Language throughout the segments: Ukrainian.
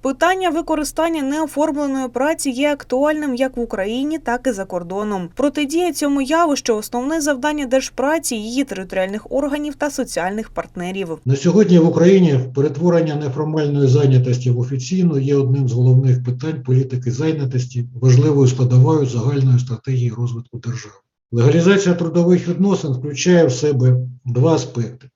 Питання використання неоформленої праці є актуальним як в Україні, так і за кордоном. Протидія цьому явищу основне завдання держпраці, її територіальних органів та соціальних партнерів. На сьогодні в Україні перетворення неформальної зайнятості в офіційну є одним з головних питань політики зайнятості, важливою складовою загальної стратегії розвитку держави. Легалізація трудових відносин включає в себе два аспекти.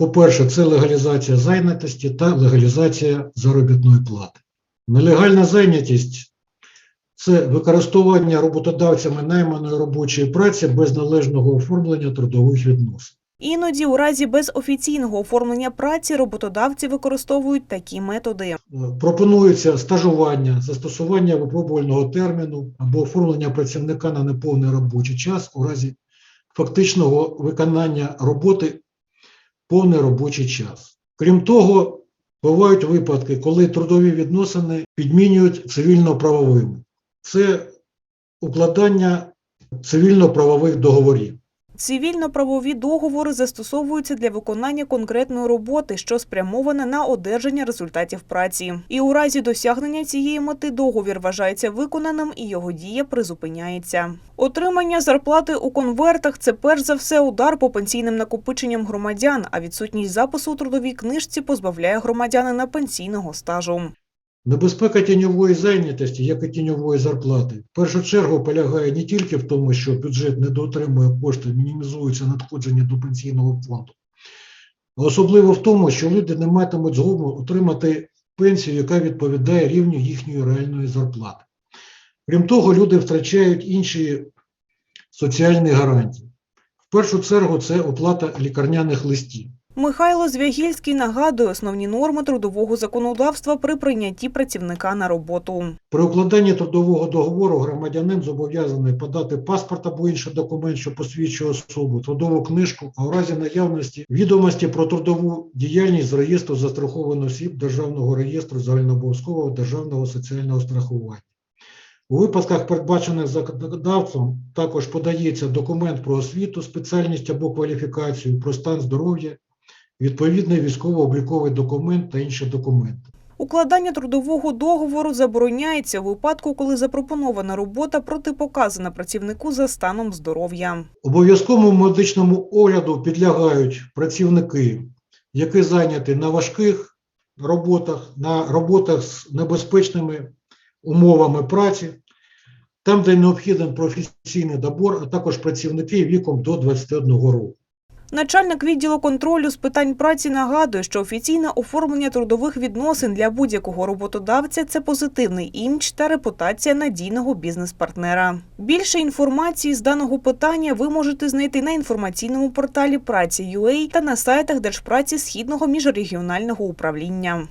По-перше, це легалізація зайнятості та легалізація заробітної плати. Нелегальна зайнятість це використовування роботодавцями найманої робочої праці без належного оформлення трудових відносин. Іноді, у разі без офіційного оформлення праці, роботодавці використовують такі методи. Пропонується стажування, застосування випробувального терміну або оформлення працівника на неповний робочий час у разі фактичного виконання роботи повний робочий час. Крім того, бувають випадки, коли трудові відносини підмінюють цивільно-правовими. Це укладання цивільно-правових договорів. Цивільно-правові договори застосовуються для виконання конкретної роботи, що спрямована на одержання результатів праці. І у разі досягнення цієї мети договір вважається виконаним і його дія призупиняється. Отримання зарплати у конвертах це перш за все удар по пенсійним накопиченням громадян, а відсутність запису у трудовій книжці позбавляє громадянина пенсійного стажу. Небезпека тіньової зайнятості, як і тіньової зарплати, в першу чергу полягає не тільки в тому, що бюджет недоотримує кошти, мінімізуються надходження до пенсійного фонду, а особливо в тому, що люди не матимуть згоду отримати пенсію, яка відповідає рівню їхньої реальної зарплати. Крім того, люди втрачають інші соціальні гарантії. В першу чергу це оплата лікарняних листів. Михайло Звягільський нагадує основні норми трудового законодавства при прийнятті працівника на роботу. При укладанні трудового договору громадянин зобов'язаний подати паспорт або інший документ, що посвідчує особу, трудову книжку, а у разі наявності відомості про трудову діяльність з реєстру застрахованих осіб Державного реєстру загальнообов'язкового державного соціального страхування. У випадках, передбачених законодавцем, також подається документ про освіту, спеціальність або кваліфікацію, про стан здоров'я, відповідний військово-обліковий документ та інші документи. Укладання трудового договору забороняється у випадку, коли запропонована робота протипоказана працівнику за станом здоров'я. Обов'язковому медичному огляду підлягають працівники, які зайняті на важких роботах, на роботах з небезпечними умовами праці, там, де необхідний професійний добор, а також працівники віком до 21 року. Начальник відділу контролю з питань праці нагадує, що офіційне оформлення трудових відносин для будь-якого роботодавця це позитивний імідж та репутація надійного бізнес-партнера. Більше інформації з даного питання ви можете знайти на інформаційному порталі праці.ua та на сайтах Держпраці Східного міжрегіонального управління.